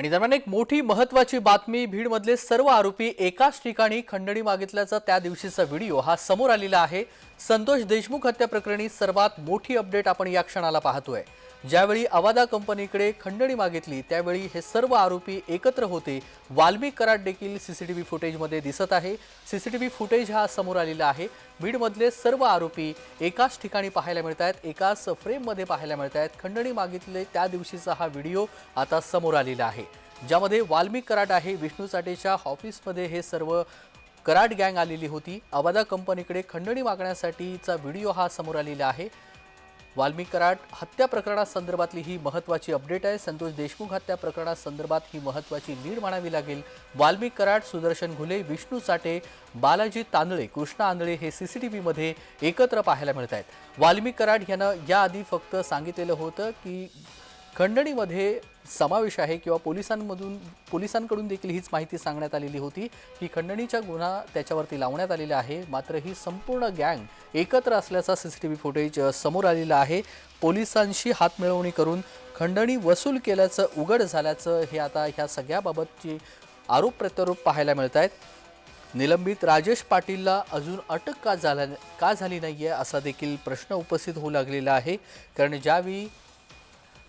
आणि दरम्यान एक मोठी महत्वाची बातमी भीडमधले सर्व आरोपी एकाच ठिकाणी खंडणी मागितल्याचा त्या दिवशीचा व्हिडिओ हा समोर आलेला आहे. संतोष देशमुख हत्या प्रकरणी सर्वात मोठी अपडेट आपण या क्षणाला पाहतोय. ज्यावेळी अवादा कंपनीकडे खंडणी मागितली त्यावेळी हे सर्व आरोपी एकत्र होते. वाल्मिक कराड देखील सीसीटीव्ही फुटेजमध्ये दिसत आहे. सीसीटीव्ही फुटेज हा समोर आलेला आहे. बीडमधले सर्व आरोपी एकाच ठिकाणी पाहायला मिळत आहेत एकाच फ्रेममध्ये पाहायला मिळत आहेत. खंडणी मागितले त्या दिवशीचा हा व्हिडिओ आता समोर आलेला आहे. ज्यामध्ये वाल्मिक कराड आहे विष्णू साठेच्या ऑफिसमध्ये हे सर्व कराड गँग आलेली होती. अवादा कंपनीकडे खंडणी मागण्यासाठीचा व्हिडिओ हा समोर आलेला आहे. वाल्मिक कराड हत्या प्रकरणासंदर्भातली ही महत्त्वाची अपडेट आहे. संतोष देशमुख हत्या प्रकरणासंदर्भात ही महत्त्वाची लीड म्हणावी लागेल. वाल्मिक कराड सुदर्शन घुले विष्णू साठे बालाजी तांदळे कृष्णा आंधळे हे सी सी टी व्हीमध्ये एकत्र पाहायला मिळत आहेत वाल्मिक कराड यानं याआधी फक्त सांगितलेलं होतं की खंडणीमध्ये समावेश आहे किंवा पोलिसांमधून पोलिसांकडून देखील हीच माहिती सांगण्यात आलेली होती. की खंडणीचा गुन्हा त्याच्यावरती लावण्यात आलेला आहे. मात्र ही संपूर्ण गँग एकत्र असल्याचा C C T V footage समोर आलेला आहे. पोलिसांशी हातमिळवणी करून खंडणी वसूल केल्याचं उघड झाल्याचं हे आता ह्या सगळ्याबाबतची आरोप प्रत्यारोप पाहायला मिळत आहेत. निलंबित राजेश पाटीलला अजून अटक का झाला का झाली नाही आहे असा देखील प्रश्न उपस्थित होऊ लागलेला आहे. कारण ज्यावेळी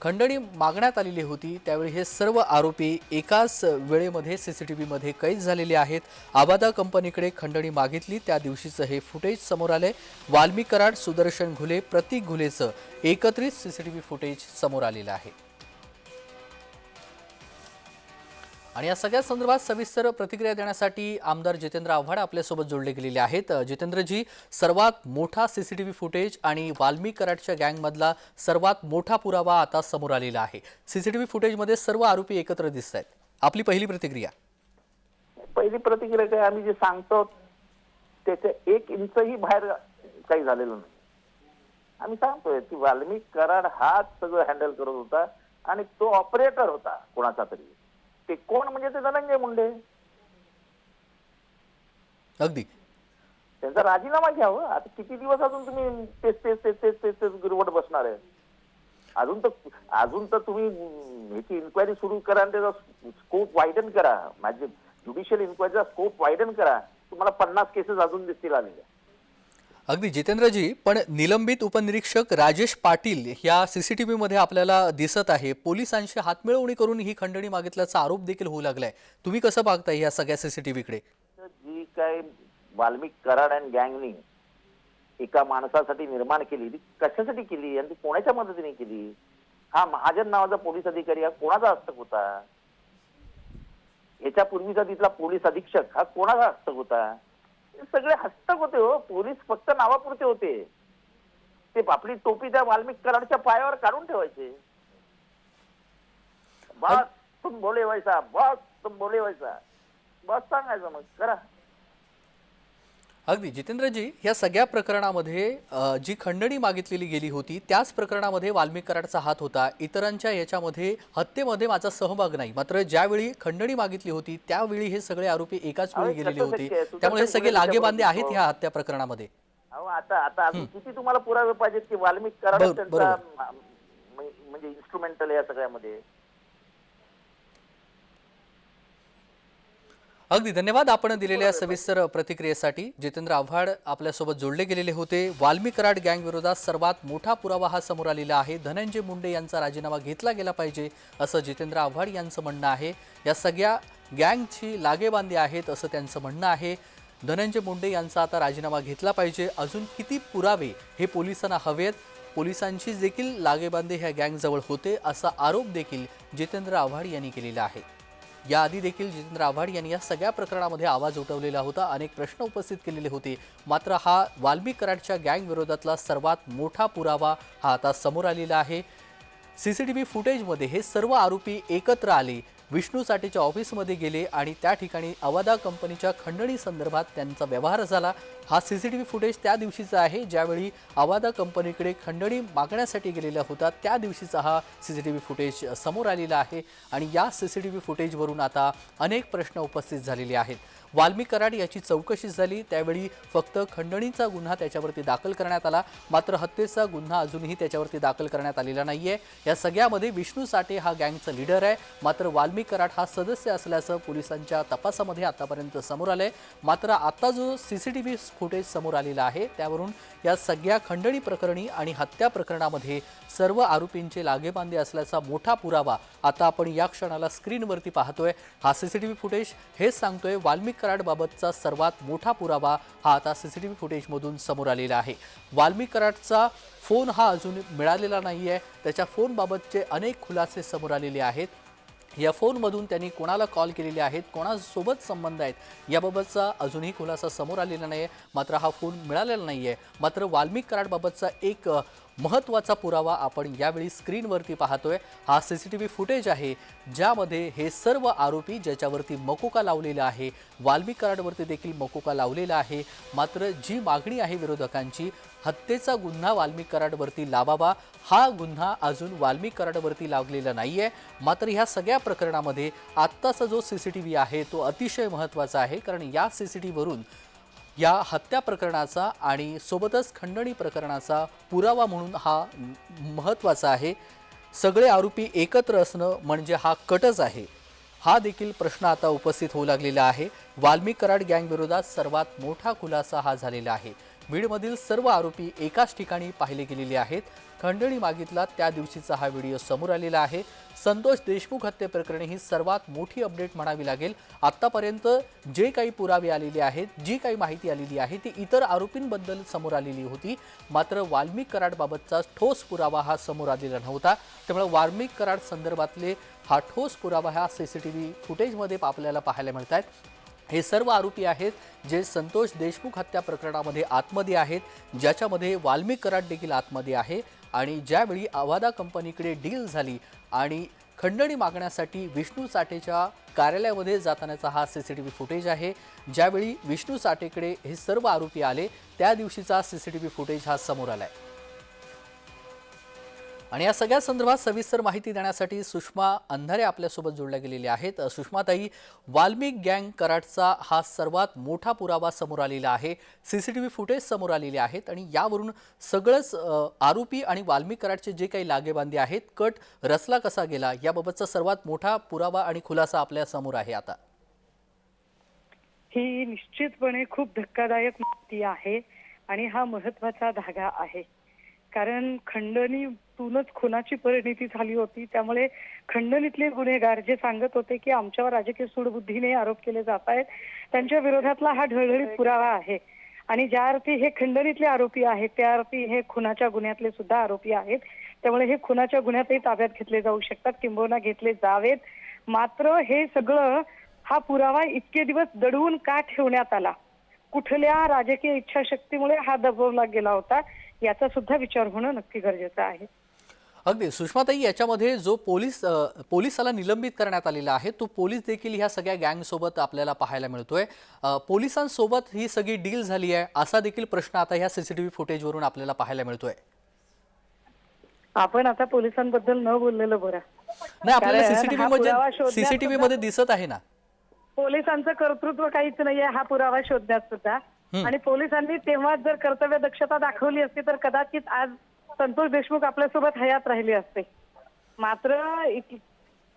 खंडणी मागण्यात आलेली होती. त्यावेळी हे सर्व आरोपी एकाच वेळेमध्ये सी सी टी व्हीमध्ये कैद झालेले आहेत. आबादा कंपनीकडे खंडणी मागितली. त्या दिवशीचं हे फुटेज समोर आलंय. वाल्मी कराड सुदर्शन घुले प्रतीक घुलेचं एकत्रित C C T V footage समोर आलेलं आहे. आणि या सगळ्या संदर्भात सविस्तर प्रतिक्रिया देण्यासाठी आमदार जितेंद्र आव्हाड आपल्यासोबत जोडले गेलेले आहेत. जितेंद्रजी सर्वात मोठा सीसीटीव्ही फुटेज आणि वाल्मी कराडच्या गँगमधला सर्वात मोठा पुरावा आता समोर आलेला आहे. सीसीटीव्ही फुटेजमध्ये सर्व आरोपी एकत्र दिसत आहेत. आपली पहिली प्रतिक्रिया. पहिली प्रतिक्रिया काय आम्ही जे सांगतो त्याच्या एक इंचही बाहेर काही झालेलं नाही. आम्ही सांगतोय की वाल्मिक कराड हाच सगळं हँडल करत होता आणि तो ऑपरेटर होता कोणाचा तरी. ते कोण म्हणजे ते धनंजय मुंडे. अगदी. त्यांचा राजीनामा घ्यावं. आता किती दिवस अजून तुम्ही तेच तेच तेच तेच तेच तेच गिरवट बसणार आहे? अजून तर अजून तर तुम्ही ह्याची इन्क्वायरी सुरू करा आणि त्याचा स्कोप वाईडन करा. माझे ज्युडिशियल इन्क्वायरीचा स्कोप वाईडन करा. तुम्हाला पन्नास केसेस अजून दिसतील आलेल्या. अगदी जितेंद्रजी पण निलंबित उपनिरीक्षक राजेश पाटील या सीसीटीव्ही मध्ये आपल्याला दिसत आहे. पोलिसांशी हातमिळवणी करून ही खंडणी मागितल्याचा आरोप देखील होऊ लागलाय. तुम्ही कसं पाहताय या सगळ्या सीसीटीव्ही कडे जी काय वाल्मिक कराड अँड गँगनी एका माणसासाठी निर्माण केली ती कशासाठी केली आणि ती कोणाच्या मदतीने केली? हा महाजन नावाचा पोलीस अधिकारी हा कोणाचा हस्तक होता? याच्या पूर्वीचा तिथला पोलीस अधीक्षक हा कोणाचा हस्तक होता? सगळे हस्तक होते हो. पोलीस फक्त नावापुरते होते. ते आपली टोपी त्या वाल्मिक कराडच्या पायावर काढून ठेवायचे. बस तुम बोले व्हायचा बस तुम बोले व्हायचा बस सांगायचं मग करा. अगदी. जितेंद्रजी या सगळ्या प्रकरणामध्ये जी खंडणी मागितलेली गेली होती त्याच प्रकरणामध्ये वाल्मिक कराडचा हात होता. इतरांच्या याच्यामध्ये हत्येमध्ये माझा सहभाग नाही. मात्र ज्यावेळी खंडणी मागितली होती त्यावेळी हे सगळे आरोपी एकाच वेळी गेलेले होते. त्यामुळे हे सगळे लागेबांधे आहेत ह्या हत्या प्रकरणामध्ये. आता आता किती तुम्हाला पुरावे पाहिजेत की वाल्मिक कराड म्हणजे इन्स्ट्रुमेंटल या सगळ्यामध्ये? अगदी धन्यवाद आपण दिलेल्या सविस्तर प्रतिक्रियेसाठी. जितेंद्र आव्हाड आपल्यासोबत जोडले गेलेले होते. वाल्मिक कराड गँग विरोधात सर्वात मोठा पुरावा हा समोर आलेला आहे. धनंजय मुंडे यांचा राजीनामा घेतला गेला पाहिजे असं जितेंद्र आव्हाड यांचं म्हणणं आहे. या सगळ्या गँगची लागेबांधे आहेत असं त्यांचं म्हणणं आहे. धनंजय मुंडे यांचा आता राजीनामा घेतला पाहिजे. अजून किती पुरावे हे पोलिसांना हवेत? पोलिसांची देखील लागेबांधे ह्या गँगजवळ होते असा आरोप देखील जितेंद्र आव्हाड यांनी केलेला आहे. याआधी देखील जितेंद्र आव्हाड यांनी या सगळ्या प्रकरणामध्ये आवाज उठवलेला होता. अनेक प्रश्न उपस्थित केलेले होते. मात्र हा वाल्मी कराडच्या गँग विरोधातला सर्वात मोठा पुरावा हा आता समोर आलेला आहे. सी सी टी व्ही फुटेजमध्ये हे सर्व आरोपी एकत्र आले. विष्णू साठेच्या ऑफिसमध्ये गेले आणि त्या ठिकाणी अवादा कंपनीच्या खंडणी संदर्भात त्यांचा व्यवहार झाला. हा C C T V footage त्या दिवशीचा आहे. ज्यावेळी अवादा कंपनीकडे खंडणी मागण्यासाठी गेलेला होता त्या दिवशीचा हा C C T V footage समोर आलेला आहे. आणि या सी सी टी व्ही फुटेजवरून आता अनेक प्रश्न उपस्थित झालेले आहेत. वाल्मी कराड याची चौकशी झाली. त्यावेळी फक्त खंडणीचा गुन्हा त्याच्यावरती दाखल करण्यात आला. मात्र हत्येचा गुन्हा अजूनही त्याच्यावरती दाखल करण्यात आलेला नाहीये. या सगळ्यामध्ये विष्णू साठे हा गँगचा लीडर आहे. मात्र वाल्मी कराड हा सदस्य असल्याचं पोलिसांच्या तपासामध्ये आतापर्यंत समोर आलंय. मात्र आता जो सीसीटीव्ही फुटेज समोर आलेला आहे त्यावरून या सगळ्या खंडणी प्रकरणी आणि हत्या प्रकरणामध्ये सर्व आरोपींचे लागेबांधे असल्याचा मोठा पुरावा आता आपण या क्षणाला स्क्रीनवरती पाहतोय. हा सीसीटीव्ही फुटेज हेच सांगतोय. वाल्मिक कराडबाबतचा सर्वात मोठा पुरावा हा आता सीसीटीव्ही फुटेजमधून समोर आलेला आहे. वाल्मिक कराडचा फोन हा अजून मिळालेला नाही आहे त्याच्या फोनबाबतचे अनेक खुलासे समोर आलेले आहेत. या फोनमधून त्यांनी कोणाला कॉल केलेले आहेत कोणासोबत संबंध आहेत याबाबतचा अजूनही खुलासा समोर आलेला नाही आहे मात्र हा फोन मिळालेला नाही आहे मात्र वाल्मिक कराडबाबतचा एक महत्त्वाचा पुरावा आपण यावेळी स्क्रीनवरती पाहतोय. हा C C T V footage आहे ज्यामध्ये हे सर्व आरोपी ज्याच्यावरती मकोका लावलेला आहे वाल्मिक कराडवरती देखील मकोका लावलेला आहे. मात्र जी मागणी आहे विरोधकांची हत्येचा गुन्हा वाल्मिक कराडवरती लावावा हा गुन्हा अजून वाल्मिक कराडवरती लागलेला नाही आहे मात्र ह्या सगळ्या प्रकरणामध्ये आत्ताचा जो सी सी टी व्ही आहे तो अतिशय महत्त्वाचा आहे कारण या सी सी टी व्हीवरून या हत्या प्रकरणाचा आणि सोबतच खंडणी प्रकरणाचा पुरावा म्हणून हा महत्त्वाचा आहे. सगळे आरोपी एकत्र असणं म्हणजे हा कटच आहे. हा देखील प्रश्न आता उपस्थित होऊ लागलेला आहे. वाल्मिक कराड गँगविरोधात सर्वात मोठा खुलासा हा झालेला आहे. बीडमधील सर्व आरोपी एकाच ठिकाणी पाहिले गेलेले आहेत. खंडणी मागितला त्या दिवशीचा हा व्हिडिओ समोर आलेला आहे. संतोष देशमुख हत्येप्रकरणी ही सर्वात मोठी अपडेट म्हणावी लागेल. आत्तापर्यंत जे काही पुरावे आलेले आहेत जी काही माहिती आलेली आहे ती इतर आरोपींबद्दल समोर आलेली होती. मात्र वाल्मिक कराडबाबतचा ठोस पुरावा हा समोर आलेला नव्हता. त्यामुळे वाल्मिक कराड संदर्भातले हा ठोस पुरावा हा सी सी टी व्ही फुटेजमध्ये आपल्याला पाहायला मिळत आहेत. हे सर्व आरोपी आहेत जे संतोष देशमुख हत्या प्रकरणामध्ये आतमध्ये आहेत ज्याच्यामध्ये वाल्मिक कराड देखील आतमध्ये आहे. आणि ज्यावेळी आवादा कंपनीकडे डील झाली आणि खंडणी मागण्यासाठी विष्णू साठेच्या कार्यालयामध्ये जातानाचा हा C C T V footage आहे ज्यावेळी विष्णू साठेकडे हे सर्व आरोपी आले त्या दिवशीचा C C T V footage हा समोर आलाय. आणि या सगळ्या संदर्भात सविस्तर माहिती देण्यासाठी सुषमा अंधारे आपल्यासोबत जोडल्या गेलेल्या आहेत. सुषमाताई वाल्मिक गँग कराडचा हा सर्वात मोठा पुरावा समोर आलेला आहे. C C T V footage समोर आलेले आहेत आणि यावरून सगळंच आरोपी आणि वाल्मिक कराडचे जे काही लागेबांधे आहेत कट रचला कसा गेला याबाबतचा सर्वात मोठा पुरावा आणि खुलासा आपल्यासमोर आहे आता. ही निश्चितपणे खूप धक्कादायक माहिती आहे आणि हा महत्त्वाचा धागा आहे. कारण खंडणीतूनच खुनाची परिणिती झाली होती. त्यामुळे खंडणीतले गुन्हेगार जे सांगत होते की आमच्यावर राजकीय सूडबुद्धीने आरोप केले जात आहेत त्यांच्या विरोधातला हा ढळढळीत पुरावा आहे. आणि ज्या अर्थी हे खंडणीतले आरोपी आहेत त्या अर्थी हे खुनाच्या गुन्ह्यातले सुद्धा आरोपी आहेत. त्यामुळे हे खुनाच्या गुन्ह्यातही ताब्यात घेतले जाऊ शकतात किंबहुना घेतले जावेत. मात्र हे सगळं हा पुरावा इतके दिवस दडवून का ठेवण्यात आला? कुठल्या राजकीय इच्छाशक्तीमुळे हा दबवला गेला होता? याचा सुद्धा विचार होणं नक्की गरजेचं आहे. अगदी. सुषमाताई याच्यामध्ये जो पोलीस पोलिसाला निलंबित करण्यात आलेला आहे तो पोलीस देखील ह्या सगळ्या गँगसोबत आपल्याला पाहायला मिळतोय. पोलिसांसोबत ही सगळी डील झाली आहे असा देखील प्रश्न आता ह्या सीसीटीव्ही फुटेजवरून आपल्याला पाहायला मिळतोय. आपण आता पोलिसांबद्दल न बोललेलं बरं. नाही आपल्याला कारण सीसीटीव्ही हा पुरावा मध्ये शोधण्यात सीसीटीव्ही मध्ये दिसत आहे ना? पोलिसांचं कर्तृत्व काहीच नाहीये हा पुरावा शोधण्यात सुद्धा. आणि पोलिसांनी तेव्हा जर कर्तव्य दक्षता दाखवली असती तर कदाचित आज संतोष देशमुख आपल्यासोबत हयात राहिले असते. मात्र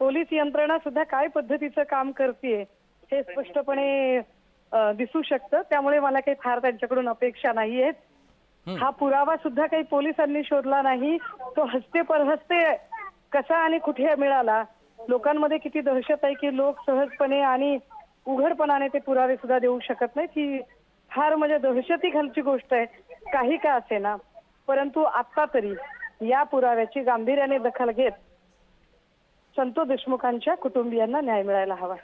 पोलीस यंत्रणा सुद्धा काय पद्धतीचं काम करते हे स्पष्टपणे दिसू शकतं. त्यामुळे मला काही फार त्यांच्याकडून अपेक्षा नाहीयेत हा पुरावा सुद्धा काही पोलिसांनी शोधला नाही. तो हस्ते परहस्ते कसा आणि कुठे मिळाला लोकांमध्ये किती दहशत आहे की लोक सहजपणे आणि उघडपणाने ते पुरावे सुद्धा देऊ शकत नाहीत ही फार म्हणजे दहशती खालची गोष्ट आहे. काही का असेना. परंतु आता तरी या पुराव्याची गांभीर्याने दखल घेत संतोष देशमुखांच्या कुटुंबियांना न्याय मिळायला हवा.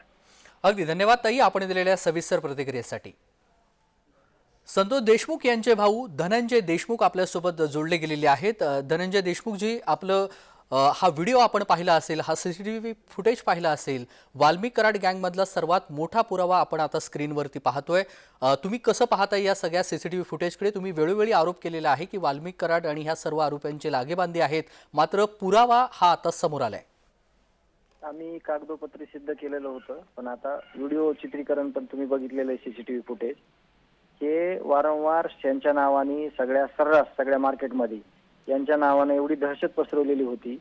अगदी. धन्यवाद ताई. आपण दिलेल्या सविस्तर प्रतिक्रियेसाठी. संतोष देशमुख यांचे भाऊ धनंजय देशमुख आपल्यासोबत जोडले गेलेले आहेत. धनंजय देशमुख जी आपलं हा व्हिडिओ आपण पाहिला असेल हा C C T V footage पाहिला असेल वाल्मिक कराड गँगमधला सर्वात मोठा पुरावा आपण आता स्क्रीनवरती पाहतोय. तुम्ही कसं पाहता या सगळ्या सी सी टी व्ही फुटेजकडे? तुम्ही वेळोवेळी आरोप केलेला आहे की वाल्मिक कराड आणि ह्या सर्व आरोपींचे लागेबांधी आहेत. मात्र पुरावा हा आता समोर आलाय. आम्ही कागदोपत्री सिद्ध केलेलं होतं पण आता व्हिडिओ चित्रीकरण पण तुम्ही बघितलेलं आहे सीसीटीव्ही फुटेज. हे वारंवार त्यांच्या नावाने सगळ्या सर्रास सगळ्या मार्केटमध्ये यांच्या नावाने एवढी दहशत पसरवलेली होती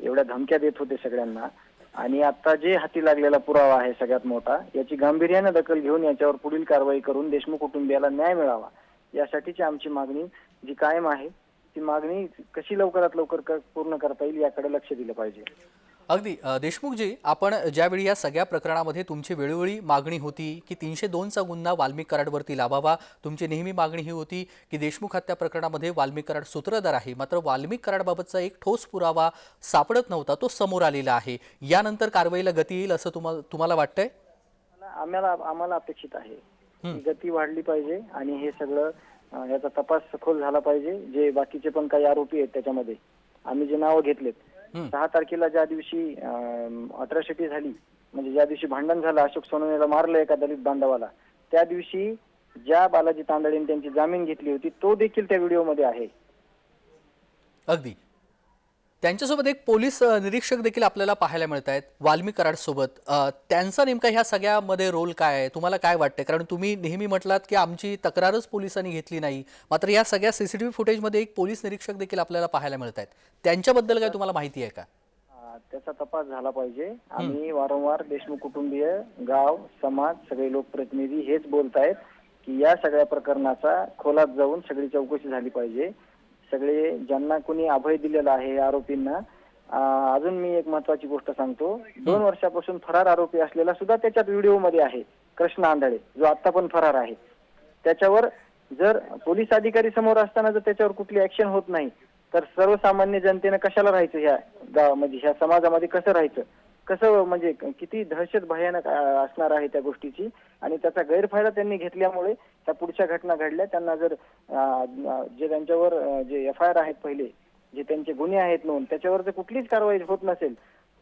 एवढ्या धमक्या देत होते सगळ्यांना. आणि आता जे हाती लागलेला पुरावा आहे सगळ्यात मोठा याची गांभीर्याने दखल घेऊन याच्यावर पुढील कारवाई करून देशमुख कुटुंबियाला न्याय मिळावा. यासाठीची आमची मागणी जी कायम आहे ती मागणी कशी लवकरात लवकर पूर्ण करता येईल याकडे लक्ष दिलं पाहिजे. अगदी देशमुखजी आपण ज्यावेळी या सगळ्या प्रकरणामध्ये तुमची वेळोवेळी मागणी होती की तीनशे दोनचा गुन्हा वाल्मिक कराडवरती लावावा तुमची नेहमी मागणी ही होती की देशमुख हत्या प्रकरणामध्ये वाल्मिक कराड सूत्रधार आहे मात्र वाल्मिक कराडबाबतचा एक ठोस पुरावा सापडत नव्हता तो समोर आलेला आहे. यानंतर कारवाईला गती येईल असं तुम्हाला तुम्हाला वाटतंय? आम्हाला आम्हाला अपेक्षित आहे. गती वाढली पाहिजे आणि हे सगळं याचा तपास सखोल झाला पाहिजे. जे बाकीचे पण काही आरोपी आहेत त्याच्यामध्ये आम्ही जे नावं घेतलेत. सहा तारखेला ज्या दिवशी अट्रॅसिटी झाली म्हणजे ज्या दिवशी भांडण झालं अशोक सोनवणेला मारलं एका दलित बांधवाला त्या दिवशी ज्या बालाजी तांदळेने त्यांची जामीन घेतली होती तो देखील त्या व्हिडिओमध्ये आहे. अगदी. त्यांच्यासोबत एक पोलीस निरीक्षक देखील आपल्याला पाहायला मिळत आहेत वाल्मिक कराड सोबत. अ, त्यांचा नेमका ह्या सगळ्यामध्ये रोल काय आहे? तुम्हाला काय वाटतंय? कारण तुम्ही नेहमी म्हटलात की आमची तक्रारच पोलिसांनी घेतली नाही. मात्र या सगळ्या सीसीटीव्ही फुटेजमध्ये एक पोलीस निरीक्षक देखील आपल्याला पाहायला मिळत आहेत. त्यांच्याबद्दल काय तुम्हाला माहिती आहे का? त्याचा तपास झाला पाहिजे. आम्ही वारंवार देशमुख कुटुंबीय गाव समाज सगळे लोकप्रतिनिधी हेच बोलतायत की या सगळ्या प्रकरणाचा खोलात जाऊन सगळी चौकशी झाली पाहिजे. सगळे ज्यांना कोणी अभय दिलेलं आहे या आरोपींना अजून मी एक महत्वाची गोष्ट सांगतो. दोन वर्षापासून फरार आरोपी असलेला सुद्धा त्याच्यात व्हिडिओमध्ये आहे. कृष्ण आंधळे जो आता पण फरार आहे. त्याच्यावर जर पोलीस अधिकारी समोर असताना जर त्याच्यावर कुठली ऍक्शन होत नाही तर सर्वसामान्य जनतेनं कशाला राहायचं ह्या गावामध्ये ह्या समाजामध्ये कसं राहायचं? कसं म्हणजे किती दहशत भयानक असणार आहे त्या गोष्टीची. आणि त्याचा गैरफायदा त्यांनी घेतल्यामुळे त्या पुढच्या घटना घडल्या. त्यांना जर जे त्यांच्यावर जे एफ आय आर आहेत पहिले जे त्यांचे गुन्हे आहेत नोंद त्याच्यावर जर कुठलीच कारवाई होत नसेल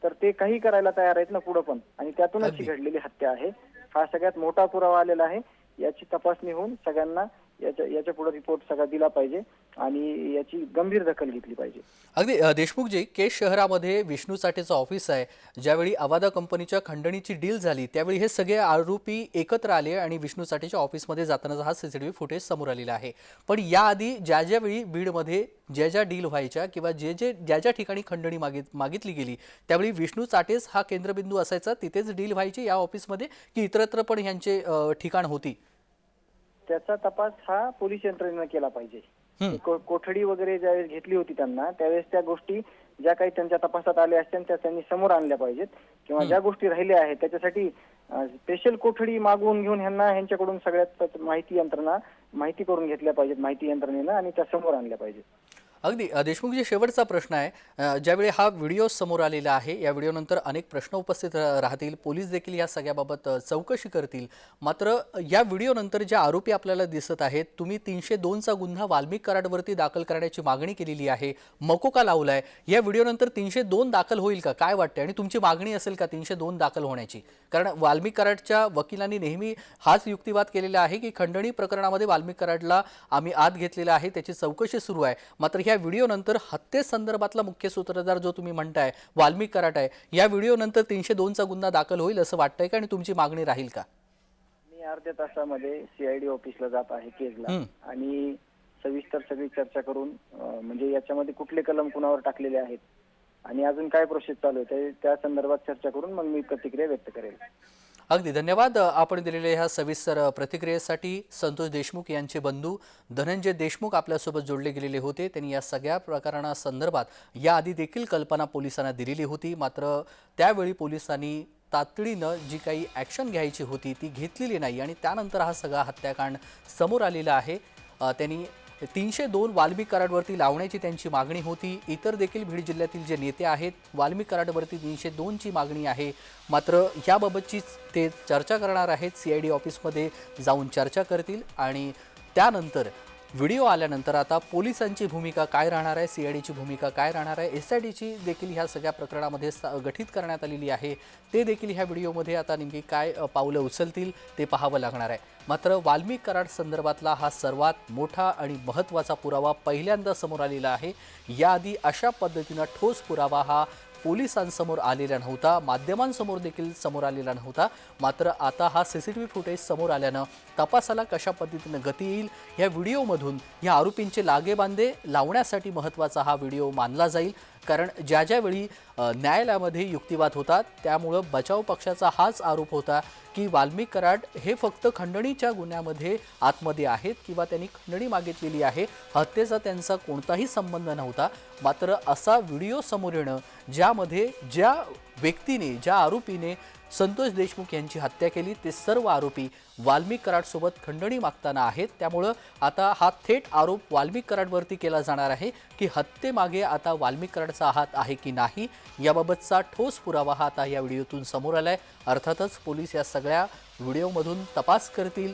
तर ते काही करायला तयार आहेत ना पुढं पण. आणि त्यातूनच ही घडलेली हत्या आहे. हा सगळ्यात मोठा पुरावा आलेला आहे. याची तपासणी होऊन सगळ्यांना याच्या याच्यापुढे रिपोर्ट सगळा दिला पाहिजे आणि याची गंभीर दखल घेतली पाहिजे. अगदी देशमुखजी केस शहरामध्ये विष्णू साठेचं ऑफिस आहे. ज्यावेळी अवादा कंपनीच्या खंडणीची डील झाली त्यावेळी हे सगळे आरोपी एकत्र आले आणि विष्णू साठेच्या ऑफिसमध्ये जातानाचा हा सीसीटीव्ही फुटेज समोर आलेला आहे. पण याआधी ज्या ज्या वेळी बीडमध्ये ज्या ज्या डील व्हायच्या किंवा जे जे ज्या ज्या ठिकाणी खंडणी मागित मागितली गेली त्यावेळी विष्णू चाटेस हा केंद्रबिंदू असायचा तिथेच डील व्हायची या ऑफिसमध्ये की इतरत्र पण ह्यांचे ठिकाण होती? त्याचा तपास हा पोलीस यंत्रणेनं केला पाहिजे. को- कोठडी वगैरे ज्यावेळेस घेतली होती त्यांना त्यावेळेस त्या गोष्टी ज्या काही त्यांच्या तपासात आल्या असत्या त्या त्यांनी समोर आणल्या पाहिजेत. किंवा ज्या गोष्टी राहिल्या आहेत त्याच्यासाठी स्पेशल कोठडी मागवून घेऊन ह्यांना ह्यांच्याकडून सगळ्यात माहिती यंत्रणा माहिती करून घेतल्या पाहिजेत माहिती यंत्रणेनं आणि त्या समोर आणल्या पाहिजेत. अगदी. देशमुखजी शेवटचा प्रश्न आहे. ज्यावेळी हा व्हिडिओ समोर आलेला आहे या व्हिडिओनंतर अनेक प्रश्न उपस्थित राहतील. पोलीस देखील या सगळ्याबाबत चौकशी करतील. मात्र या व्हिडिओनंतर ज्या आरोपी आपल्याला दिसत आहेत तुम्ही तीनशे दोनचा गुन्हा वाल्मिक कराडवरती दाखल करण्याची मागणी केलेली आहे. मकोका लावलाय? या व्हिडिओनंतर तीनशे दोन दाखल होईल का? काय वाटते आणि तुमची मागणी असेल का तीनशे दोन दाखल होण्याची? कारण वाल्मिक कराडच्या वकिलांनी नेहमी हाच युक्तिवाद केलेला आहे की खंडणी प्रकरणामध्ये वाल्मिक कराडला आम्ही आत घेतलेला आहे त्याची चौकशी सुरू आहे. मात्र ह्या व्हिडिओनंतर हत्येसंदर्भातला मुख्य सूत्रधार जो तुम्ही म्हणताय वाल्मिक कराड आहे या व्हिडिओनंतर तीनशे दोनचा गुन्हा दाखल होईल असं वाटतंय का आणि तुमची मागणी राहील का? मी अर्ध्या तासामध्ये सीआयडी ऑफिसला जात आहे केजला. आणि सविस्तर सगळी चर्चा करून म्हणजे याच्यामध्ये कुठले कलम कुणावर टाकलेले आहेत आणि अजून काय प्रोसेस चालू आहे त्या संदर्भात चर्चा करून मग मी प्रतिक्रिया व्यक्त करेल. अगदी धन्यवाद. आपण दिलेल्या ह्या सविस्तर प्रतिक्रियेसाठी संतोष देशमुख यांचे बंधू धनंजय देशमुख आपल्यासोबत जोडले गेलेले होते. त्यांनी या सगळ्या प्रकरणासंदर्भात याआधी देखील कल्पना पोलिसांना दिलेली होती. मात्र त्यावेळी पोलिसांनी तातडीनं जी काही ॲक्शन घ्यायची होती ती घेतलेली नाही आणि त्यानंतर हा सगळा हत्याकांड समोर आलेला आहे. त्यांनी तीनशे दोन वाल्मिक कराडवरती लावण्याची त्यांची मागणी होती. इतर देखील बीड जिल्ह्यातील जे नेते आहेत वाल्मी कराडवरती तीनशे दोनची मागणी आहे. मात्र याबाबतचीच ते चर्चा करणार आहेत. सी आय डी ऑफिसमध्ये जाऊन चर्चा करतील आणि त्यानंतर व्हिडिओ आल्यानंतर आता पोलिसांची भूमिका काय राहणार आहे? सी आय डीची भूमिका काय राहणार आहे? एस आय डीची देखील ह्या सगळ्या प्रकरणामध्ये स- गठीत करण्यात आलेली आहे. ते देखील ह्या व्हिडिओमध्ये आता नेमकी काय पावलं उचलतील ते पाहावं लागणार आहे. मात्र वाल्मिक कराड संदर्भातला हा सर्वात मोठा आणि महत्त्वाचा पुरावा पहिल्यांदा समोर आलेला आहे. याआधी अशा पद्धतीनं ठोस पुरावा हा पोलिसांसमोर आलेला नव्हता माध्यमांसमोर देखील समोर आलेला नव्हता. मात्र आता हा C C T V footage समोर आल्यानं तपासाला कशा पद्धतीनं गती येईल या व्हिडिओमधून या आरोपींचे लागेबांधे लावण्यासाठी महत्त्वाचा हा व्हिडिओ मानला जाईल. कारण ज्या ज्यावेळी न्यायालयामध्ये युक्तिवाद होतात त्यामुळं बचाव पक्षाचा हाच आरोप होता की वाल्मिक कराड हे फक्त खंडणीच्या गुन्ह्यामध्ये आतमध्ये आहेत किंवा त्यांनी खंडणी मागितलेली आहे. हत्येचा त्यांचा कोणताही संबंध नव्हता. मात्र असा व्हिडिओ समोर येणं ज्यामध्ये ज्या व्यक्तीने ज्या आरोपीने संतोष देशमुख यांची हत्या केली. ते सर्व आरोपी वाल्मिक कराडसोबत खंडणी मागताना आहेत. त्यामुळं आता हा थेट आरोप वाल्मिक कराडवरती केला जाणार आहे की हत्येमागे आता वाल्मिक कराडचा हात आहे की नाही याबाबतचा ठोस पुरावा हा आता या व्हिडिओतून समोर आला आहे अर्थातच पोलीस या सगळ्या व्हिडिओमधून तपास करतील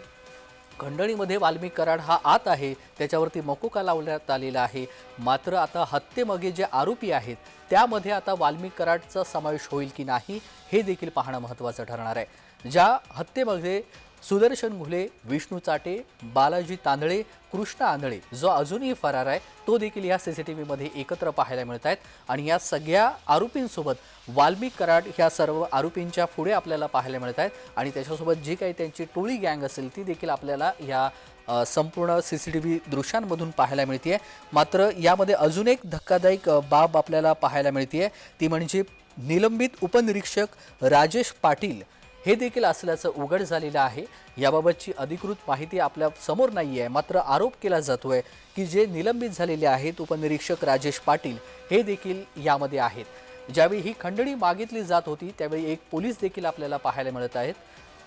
खंडणीमध्ये वाल्मिक कराड हा आत आहे. त्याच्यावरती मकोका लावण्यात आलेला आहे. मात्र आता हत्येमागे जे आरोपी आहेत त्यामध्ये आता वाल्मिक कराडचा समावेश होईल की नाही हे देखील पाहणं महत्त्वाचं ठरणार आहे. ज्या हत्येमध्ये सुदर्शन घुले विष्णू चाटे बालाजी तांदळे कृष्ण आंधळे जो अजूनही फरार आहे तो देखील या सी सी टी व्हीमध्ये एकत्र पाहायला मिळत आहेत. आणि या सगळ्या आरोपींसोबत वाल्मिक कराड ह्या सर्व आरोपींच्या पुढे आपल्याला पाहायला मिळत आहेत. आणि त्याच्यासोबत जी काही त्यांची टोळी गँग असेल ती देखील आपल्याला या संपूर्ण सी सी टी व्ही दृश्यांमधून पाहायला मिळते आहे मात्र यामध्ये अजून एक धक्कादायक बाब आपल्याला पाहायला मिळते आहे ती म्हणजे निलंबित उपनिरीक्षक राजेश पाटील हे देखील असल्याचं उघड झालेलं आहे. याबाबतची अधिकृत माहिती आपल्यासमोर नाही आहे मात्र आरोप केला जातोय की जे निलंबित झालेले आहेत उपनिरीक्षक राजेश पाटील हे देखील यामध्ये आहेत. ज्यावेळी ही खंडणी मागितली जात होती त्यावेळी एक पोलीस देखील आपल्याला पाहायला मिळत आहेत.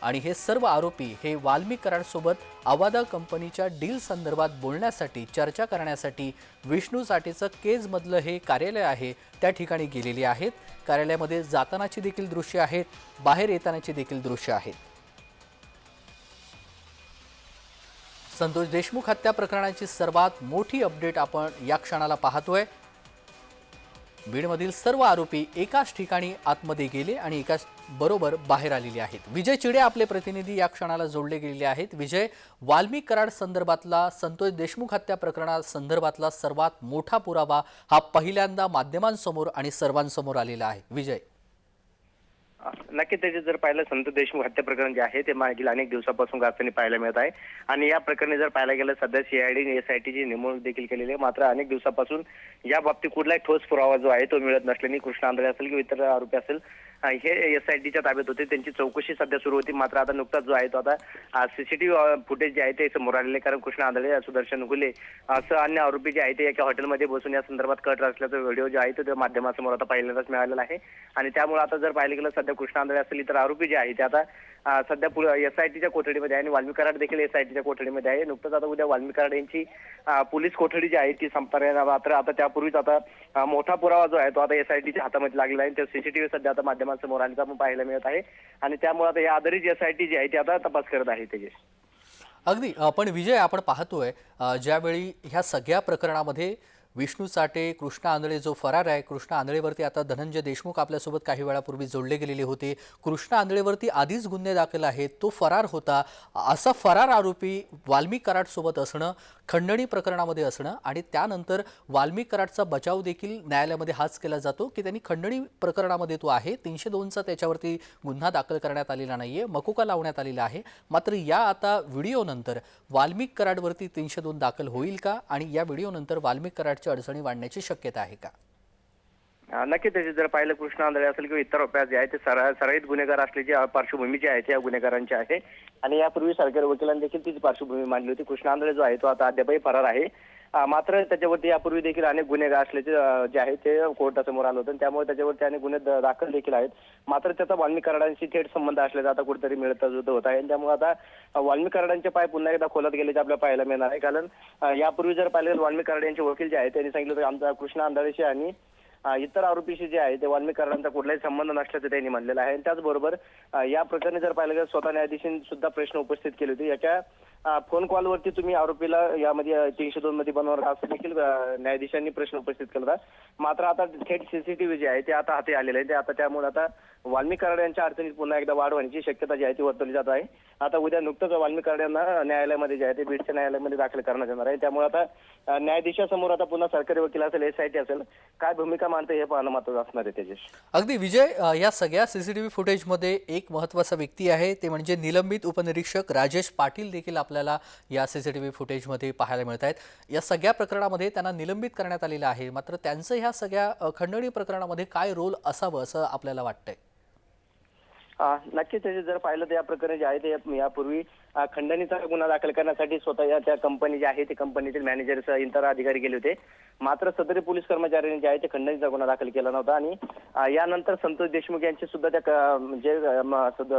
आणि हे सर्व आरोपी हे वाल्मीकरांसोबत अवादा कंपनीच्या डील संदर्भात बोलण्यासाठी चर्चा करण्यासाठी विष्णू साठेचं केजमधलं हे कार्यालय आहे त्या ठिकाणी गेलेली आहेत. कार्यालयामध्ये जातानाची देखील दृश्य आहेत बाहेर येतानाची देखील दृश्य आहेत. संतोष देशमुख हत्या प्रकरणाची सर्वात मोठी अपडेट आपण या क्षणाला पाहतोय. बीडमधील सर्व आरोपी एकाच ठिकाणी आतमध्ये गेले आणि एकाच बरोबर बाहेर आलेली आहेत. विजय चिडे आपले प्रतिनिधी या क्षणाला जोडले गेलेले आहेत. विजय वाल्मिक कराड संदर्भातला संतोष देशमुख हत्या प्रकरणा संदर्भातला सर्वात मोठा पुरावा हा पहिल्यांदा माध्यमांसमोर आणि सर्वांसमोर आलेला आहे. विजय. नक्की त्याचे जर पाहिलं संत देशमुख हत्या प्रकरण जे आहे ते मागील अनेक दिवसापासून गाजताना पाहायला मिळत आहे. आणि या प्रकरणी जर पाहायला गेलं सध्या सीआयडी एसआयटीची नेमणूक देखील केलेली आहे. मात्र अनेक दिवसापासून या बाबतीत कुठलाही ठोस पुरावा जो आहे तो मिळत नसल्याने कृष्ण आंधळे असेल किंवा इतर आरोपी असेल हे एस आय टीच्या ताब्यात होते. त्यांची चौकशी सध्या सुरू होती. मात्र आता नुकताच जो आहे तो आता सीसीटीव्ही फुटेज जे आहे ते समोर आलेले कारण कृष्ण आंधळे सुदर्शन गुले असं अन्य आरोपी जे आहे ते एका हॉटेलमध्ये बसून या संदर्भात कट असल्याचा व्हिडिओ जो आहे तो माध्यमासमोर आता पहिल्यांदाच मिळालेला आहे. आणि त्यामुळे आता जर पाहिलं गेलं सध्या कृष्ण आंधळे असेल इतर आरोपी जे आहे ते आता अं, सध्या एसआयटीच्या कोठडीमध्ये आहे आणि वाल्मी कराड देखील एसआयटीच्या कोठडीमध्ये आहे. नुकतंच आता उद्या वाल्मी कराड यांची पोलीस कोठडी जी आहे ती संपणार मात्र आता त्यापूर्वीच आता मोठा पुरावा जो आहे तो आता एसआयटीच्या हातामध्ये लागलेला आहे. त्या सीसीटीव्ही सध्या आता माध्यमांसमोर आल्याचा पण पाहायला मिळत आहे. आणि त्यामुळे आता या आधारित एसआयटी जी आहे ती आता तपास करत आहे त्याचे अगदी. पण विजय आपण पाहतोय ज्यावेळी ह्या सगळ्या प्रकरणामध्ये विष्णू साठे कृष्ण आंधळे जो फरार आहे कृष्ण आंधळेवरती आता धनंजय देशमुख आपल्यासोबत काही वेळापूर्वी जोडले गेलेले होते. कृष्ण आंधळेवरती आधीच गुन्हे दाखल आहेत तो फरार होता. असा फरार आरोपी वाल्मिक कराडसोबत असणं खंडणी प्रकरणामध्ये असणं आणि त्यानंतर वाल्मिक कराडचा बचाव देखील न्यायालयामध्ये हाच केला जातो की त्यांनी खंडणी प्रकरणामध्ये तो आहे तीनशे दोनचा त्याच्यावरती गुन्हा दाखल करण्यात आलेला नाही आहे मकोका लावण्यात आलेला आहे. मात्र या आता व्हिडिओनंतर वाल्मिक कराडवरती तीनशे दोन दाखल होईल का? आणि या व्हिडिओनंतर वाल्मिक कराडच्या अडचणी वाढण्याची शक्यता आहे का? नक्की त्याचे जर पाहिलं कृष्ण आंधळे असेल किंवा इतर अभ्यास जे आहे ते सरा सराईत गुन्हेगार असल्याची पार्श्वभूमी जी आहे त्या गुन्हेगारांची आहे. आणि यापूर्वी सरकारी वकिलांनी देखील तीच पार्श्वभूमी मांडली होती. कृष्ण आंधळे जो आहे तो आता अद्यापही फरार आहे. मात्र त्याच्यावरती यापूर्वी देखील अनेक गुन्हेगार असल्याचे जे आहे ते कोर्टासमोर आलं होतं. त्यामुळे त्याच्यावरती अनेक गुन्हे दाखल देखील आहेत. मात्र त्याचा वाल्मी कराडांशी थेट संबंध असल्याचा आता कुठेतरी मिळत होत आहे. आणि त्यामुळे आता वाल्मी कराडांचे पाय पुन्हा एकदा खोलत गेल्याचे आपल्याला पाहायला मिळणार आहे. कारण यापूर्वी जर पाहिलं तर कराड यांचे वकील जे आहेत त्यांनी सांगितलं होतं आमचा कृष्ण आंधळेशी आणि इतर आरोपीशी जे आहे ते वाल्मीकरांचा कुठलाही संबंध नसल्याचं त्यांनी म्हणलेलं आहे. आणि त्याचबरोबर या प्रकरणी जर पाहिलं तर स्वतः न्यायाधीशांनी सुद्धा प्रश्न उपस्थित केले होते. याच्या फोन कॉलवरती तुम्ही आरोपीला यामध्ये तीनशे दोन मध्ये बनवणार असं देखील न्यायाधीशांनी प्रश्न उपस्थित केला होता. मात्र आता थेट सीसीटीव्ही जे आहे ते आता हाती आलेले आहे ते आता त्यामुळे आता वाल्मी कराड यांच्या अडचणीत पुन्हा एकदा वाढ होण्याची शक्यता जी आहे ती वर्तवली जात आहे. आता उद्या नुकतंच वाल्मी कराड यांना न्यायालयामध्ये जे आहे ते बीडच्या न्यायालयामध्ये दाखल करण्यात येणार आहे. त्यामुळे आता न्यायाधीशासमोर आता पुन्हा सरकारी वकील असेल एसआयटी असेल काय भूमिका मानते हे पाहणं महत्वाचं असणार आहे त्याचे अगदी विजय या सगळ्या सीसीटीव्ही फुटेजमध्ये एक महत्त्वाचा व्यक्ती आहे ते म्हणजे निलंबित उपनिरीक्षक राजेश पाटील देखील आपण आपल्याला या सी सी टी व्ही फुटेजमध्ये पाहायला मिळत आहेत या सगळ्या प्रकरणामध्ये त्यांना निलंबित करण्यात आलेलं आहे. मात्र त्यांचं ह्या सगळ्या खंडणी प्रकरणामध्ये काय रोल असावं असं आपल्याला वाटतंय? नक्कीच त्याचे जर पाहिलं तर या प्रकरणी जे आहे ते यापूर्वी खंडणीचा गुन्हा दाखल करण्यासाठी स्वतः या त्या कंपनी जी आहे ते कंपनीतील मॅनेजर इतर अधिकारी गेले होते. मात्र सदरी पोलीस कर्मचाऱ्यांनी जे आहे ते खंडणीचा गुन्हा दाखल केला नव्हता आणि यानंतर संतोष देशमुख यांचे सुद्धा त्या जे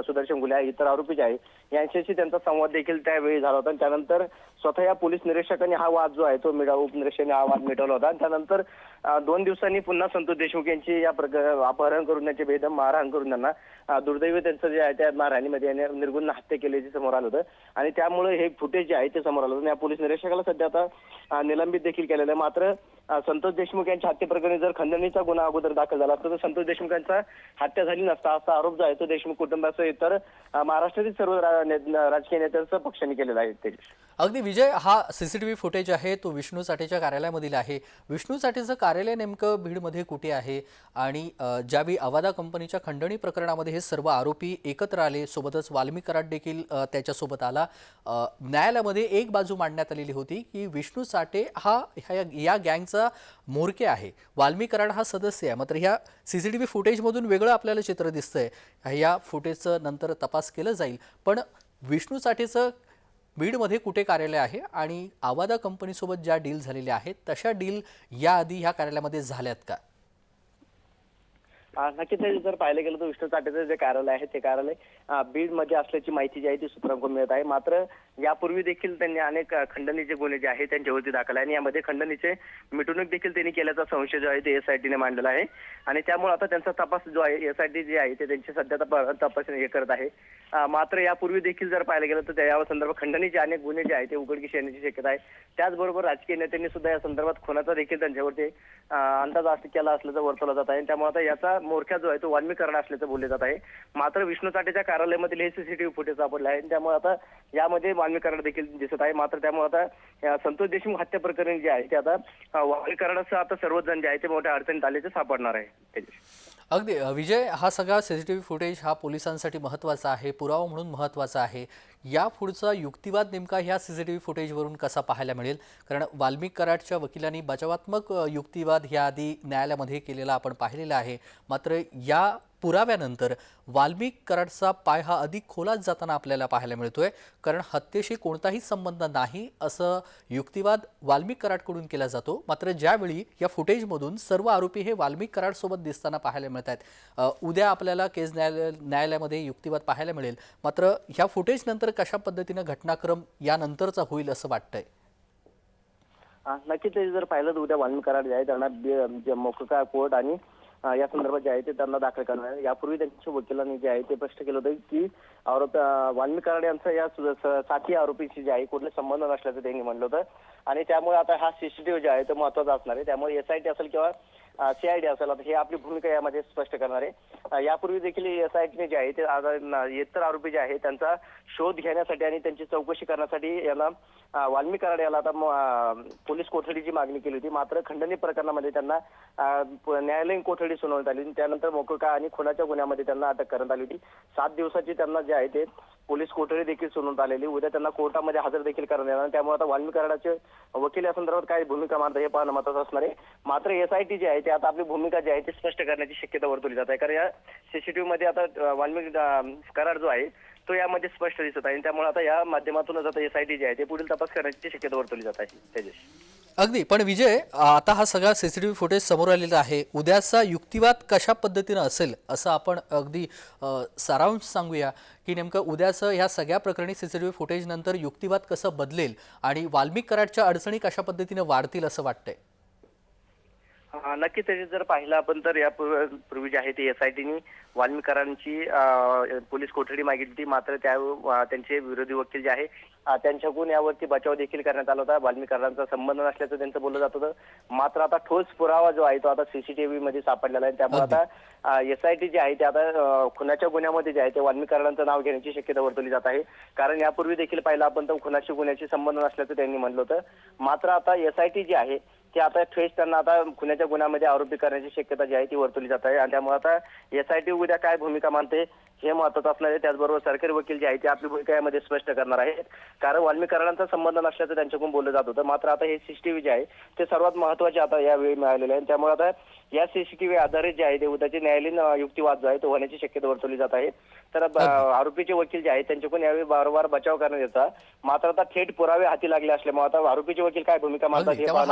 सुदर्शन गुले आहे इतर आरोपी जे आहे यांच्याशी त्यांचा संवाद देखील त्यावेळी झाला होता आणि त्यानंतर स्वतः या पोलीस निरीक्षकांनी हा वाद जो आहे तो मिळा उपनिरीक्षकांनी हा वाद मिटवला होता आणि त्यानंतर दोन दिवसांनी पुन्हा संतोष देशमुख यांची या अपहरण करून त्यांचे बेदम मारहाण करून त्यांना दुर्दैव दुर्दैवी त्यांचं जे आहे त्या मारहाणीमध्ये निर्गुण हत्या केल्याचे समोर आलं होतं. आणि त्यामुळे हे फुटेज जे आहे ते समोर आलं आणि या पोलीस निरीक्षकाला सध्या आता निलंबित देखील केलेलं आहे. मात्र संतोष देशमुख यांच्या हत्येप्रकरणी जर खंडणीचा गुन्हा अगोदर दाखल झाला असता तर संतोष देशमुख यांचा हत्या झाली नसता असा आरोप जो आहे तो देशमुख कुटुंबासह इतर महाराष्ट्रातील सर्व राजकीय नेत्यांचा पक्षाने केलेला आहे ते अगदी विजय हा सीसीटीव्ही फुटेज आहे तो विष्णू साठेच्या कार्यालयामधील आहे. विष्णू साठेचं कार्यालय नेमकं बीडमध्ये कुठे आहे? आणि ज्यावेळी अवादा कंपनीच्या खंडणी प्रकरणामध्ये हे सर्व आरोपी एकत्र आले सोबतच वाल्मिक कराड देखील त्याच्यासोबत आला. न्यायालयामध्ये एक बाजू मांडण्यात आलेली होती की विष्णू साठे हा ह्या या गँगचा मोरके आहे. वाल्मीकरण कराड हा सदस्य आहे. मात्र ह्या सीसीटीव्ही फुटेजमधून वेगळं आपल्याला चित्र दिसतंय. या फुटेजचं नंतर तपास केलं जाईल. पण विष्णू साठेचं बीडमध्ये कुठे कार्यालय आहे? आणि आवादा कंपनीसोबत ज्या डील झालेल्या आहेत तशा डील याआधी ह्या कार्यालयामध्ये झाल्यात का? नक्कीच जर पाहिलं गेलं तर विष्णू चाटेचं जे कार्यालय आहे ते कार्यालय बीडमध्ये असल्याची माहिती जी आहे ती सूत्रांकडून मिळत आहे. मात्र यापूर्वी देखील त्यांनी अनेक खंडणीचे गुन्हे जे आहेत त्यांच्यावरती दाखल आहे. आणि यामध्ये खंडणीचे मिटवणूक देखील त्यांनी केल्याचा संशय जो आहे ते एसआयटीने मांडलेला आहे. आणि त्यामुळे आता त्यांचा तपास जो आहे एसआयटी जे आहे ते त्यांची सध्या तपास हे करत आहे. मात्र यापूर्वी देखील जर पाहिलं गेलं तर त्या या संदर्भात खंडणीचे अनेक गुन्हे जे आहेत ते उघडकीस येण्याची शक्यता आहे. त्याचबरोबर राजकीय नेत्यांनी सुद्धा या संदर्भात खुनाचा देखील त्यांच्यावरती अंदाज केला असल्याचं वर्तवलं जात आहे. आणि त्यामुळे आता याचा मोर्चा जो आहे तो वाल्मीकरण असल्याचं बोलले जात आहे. मात्र विष्णू चाटेच्या कार्यालयामधील हे सीसीटीव्ही फुटेज सापडले आहे. आणि त्यामुळे आता यामध्ये वाल्मीकरण देखील दिसत आहे. मात्र त्यामुळे आता संतोष देशमुख हत्या प्रकरण जे आहे ते आता वागणी करण्याचं आता सर्वच जण जे आहे ते मोठ्या अडचणीत आल्याचे सापडणार आहे अगदी विजय हा सगळा सीसीटीव्ही फुटेज हा पोलिसांसाठी महत्त्वाचा आहे पुरावा म्हणून महत्त्वाचा आहे. या पुढचा युक्तिवाद नेमका ह्या सी सी टी व्ही फुटेजवरून कसा पाहायला मिळेल? कारण वाल्मिक कराडच्या वकिलांनी बचावात्मक युक्तिवाद ह्याआधी न्यायालयामध्ये केलेला आपण पाहिलेला आहे. मात्र या पुराव्यानंतर वाल्मिक कराडचा पाय हा अधिक खोलात जाताना आपल्याला पाहायला मिळतोय. कारण हत्येशी कोणताही संबंध नाही असं युक्तिवाद वाल्मिक कराडकडून केला जातो. मात्र ज्यावेळी या फुटेजमधून सर्व आरोपी हे वाल्मिक कराडसोबत दिसताना पाहायला मिळत आहेत. उद्या आपल्याला केस न्यायालय न्यायालयामध्ये युक्तिवाद पाहायला मिळेल. मात्र ह्या फुटेजनंतर कशा पद्धतीनं घटनाक्रम यानंतरचा होईल असं वाटतंय? नक्कीच जर पाहिलं तर उद्या वाल्मिक करार जे आहे त्यांना मोकळा कोर्ट आणि या संदर्भात जे आहे ते त्यांना दाखल करणार. आहे यापूर्वी त्यांच्या वकिलांनी जे आहे ते स्पष्ट केलं होतं की आरोप वाल्मी कराड यांचा या साथी आरोपीशी जे आहे कुठले संबंध नसल्याचं त्यांनी म्हणलं होतं. आणि त्यामुळे आता हा सीसीटीव्ही जे आहे तो महत्त्वाचा असणार आहे. त्यामुळे एसआयटी असेल किंवा सीआयडी असेल आता हे आपली भूमिका यामध्ये स्पष्ट करणार. आहे यापूर्वी देखील एसआयटीने जे आहे ते इतर आरोपी जे आहे त्यांचा शोध घेण्यासाठी आणि त्यांची चौकशी करण्यासाठी यांना वाल्मी कराड याला आता पोलीस कोठडीची मागणी केली होती. मात्र खंडणी प्रकरणामध्ये त्यांना न्यायालयीन कोठडी सुनावण्यात आली आणि त्यानंतर मोकोका आणि खुनाच्या गुन्ह्यामध्ये त्यांना अटक करण्यात आली होती. सात दिवसाची त्यांना जे आहे ते पोलीस कोठडी देखील सुनावण्यात आलेली. उद्या त्यांना कोर्टामध्ये हजर देखील करण्यात येणार. त्यामुळे आता वाल्मी कराडाचे वकील या संदर्भात काय भूमिका मानत हे पाहणं महत्वाचं असणार आहे. मात्र एसआयटी जी आहे ते आता आपली भूमिका जी आहे ती स्पष्ट करण्याची शक्यता वर्तवली जात आहे. कारण या सीसीटीव्ही मध्ये आता वाल्मिक करार कराड जो आहे तो यामध्ये स्पष्ट दिसत आहे. आणि त्यामुळे आता या माध्यमातूनच आता एसआयटी जी आहे ते पुढील तपास करण्याची शक्यता वर्तवली जात आहे. तेजस. अगदी. पण विजय आता हा सगळा सीसीटीव्ही फुटेज समोर आलेला आहे. उद्याचा युक्तिवाद कशा पद्धतीनं असेल असं आपण अगदी सारांश सांगूया की नेमकं उद्याचं ह्या सगळ्या प्रकरणी सीसीटीव्ही फुटेज नंतर युक्तिवाद कसं बदलेल आणि वाल्मिक कराडच्या अडचणी कशा पद्धतीनं वाढतील असं वाटतंय? नक्कीच त्याचे जर पाहिलं आपण तर या पूर्व- जे आहे ते एसआयटीनी वाल्मिकरांची अं, पोलीस कोठडी मागितली होती. मात्र त्या त्यांचे विरोधी वकील जे आहे त्यांच्याकडून यावरती बचाव देखील करण्यात आला होता. वाल्मिकरांचा संबंध नसल्याचं त्यांचं बोललं जात होतं. मात्र आता ठोस पुरावा जो आहे तो आता सीसीटीव्ही मध्ये सापडलेला आहे. त्यामुळे आता एसआयटी जे आहे ते आता खुनाच्या गुन्ह्यामध्ये जे आहे ते वाल्मिकरांचं नाव घेण्याची शक्यता वर्तवली जात आहे. कारण यापूर्वी देखील पाहिलं आपण तर खुनाच्या गुन्ह्याशी संबंध नसल्याचं त्यांनी म्हणलं होतं. मात्र आता एसआयटी जी आहे ते आता ठेस त्यांना आता खुन्याच्या गुन्ह्यामध्ये आरोपी करण्याची शक्यता जी आहे ती वर्तवली जात आहे. आणि त्यामुळे आता एसआयटी उद्या काय भूमिका मानते हे महत्वाचं असणार आहे. त्याचबरोबर सरकारी वकील जे आहे ते आपली भूमिका यामध्ये स्पष्ट करणार आहेत. कारण वाल्मी कराडांचा संबंध नसल्याचं त्यांच्याकडून बोललं जात होतं. मात्र आता हे सीसीटीव्ही जे आहे ते सर्वात महत्त्वाचे आता यावेळी मिळालेले आहे. त्यामुळे आता या सीसीटीव्ही आधारित जे आहे ते उद्याचे न्यायालयीन युक्तिवाद जो आहे तो होण्याची शक्यता वर्तवली जात आहे. तर आरोपीचे वकील जे आहेत त्यांच्याकडून यावेळी वारंवार बचाव करण्यात येतात. मात्र आता थेट पुरावे हाती लागले असल्यामुळे आता आरोपीचे वकील काय भूमिका अगदी. हे तेव्हा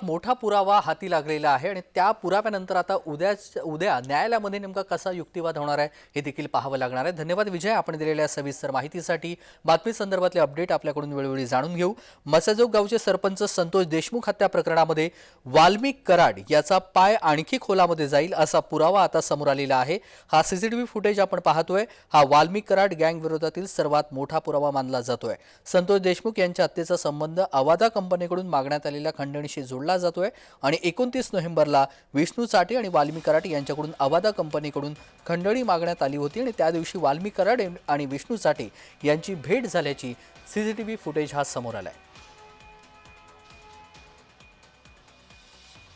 सर्वात मोठा पुरावा हाती लागलेला आहे आणि त्या पुराव्यानंतर आता उद्या उद्या न्यायालयामध्ये नेमका कसा युक्तिवाद होणार आहे हे देखील पाहावं लागणार आहे. धन्यवाद विजय आपण दिलेल्या सविस्तर माहितीसाठी. बातमी संदर्भातले अपडेट आपल्याकडून वेळोवेळी जाणून घेऊ. मसाजोग गावचे सरपंच संतोष देशमुख हत्या प्रकरणामध्ये वाल्मिक कराड याचा पाय आणखी खोलामध्ये जाईल असा पुरावा आता समोर आलेला आहे. हा सीसीटीव्ही फुटेज आपण पाहतोय. हा वाल्मिक कराड गँग विरोधातील सर्वात मोठा पुरावा मानला जातोय. संतोष देशमुख यांच्या हत्येचा संबंध अवादा कंपनीकडून मागण्यात आलेल्या खंडणीशी जोडला जातोय. आणि एकोणतीस नोव्हेंबरला विष्णू चाटे आणि वाल्मी कराटे यांच्याकडून अवादा कंपनीकडून खंडणी मागण्यात आली होती आणि त्या दिवशी वाल्मी कराटे आणि विष्णू चाटे यांची भेट झाल्याची सीसीटीव्ही फुटेज हा समोर आलाय.